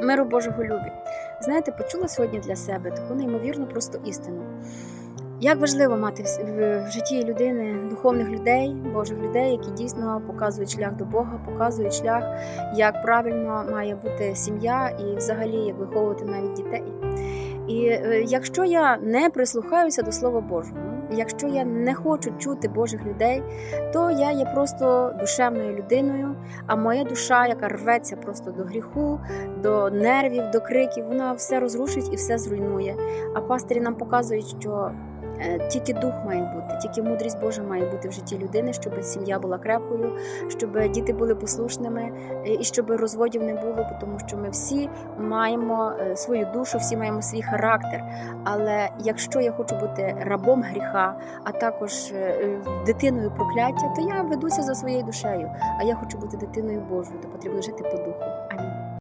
Миру Божого любі. Знаєте, почула сьогодні для себе таку неймовірну просто істину. Як важливо мати в житті людини духовних людей, Божих людей, які дійсно показують шлях до Бога, показують шлях, як правильно має бути сім'я і взагалі як виховувати навіть дітей. І е, якщо я не прислухаюся до Слова Божого, якщо я не хочу чути Божих людей, то я є просто душевною людиною, а моя душа, яка рветься просто до гріху, до нервів, до криків, вона все розрушить і все зруйнує. А пастирі нам показують, що тільки дух має бути, тільки мудрість Божа має бути в житті людини, щоб сім'я була крепкою, щоб діти були послушними е, і щоб розводів не було, тому що ми всі маємо е, свою душу, всі маємо свій характер. Але якщо я хочу бути рабом гріха, а також е, е, дитиною прокляття, то я ведуся за своєю душею. А я хочу бути дитиною Божою, то потрібно жити по духу.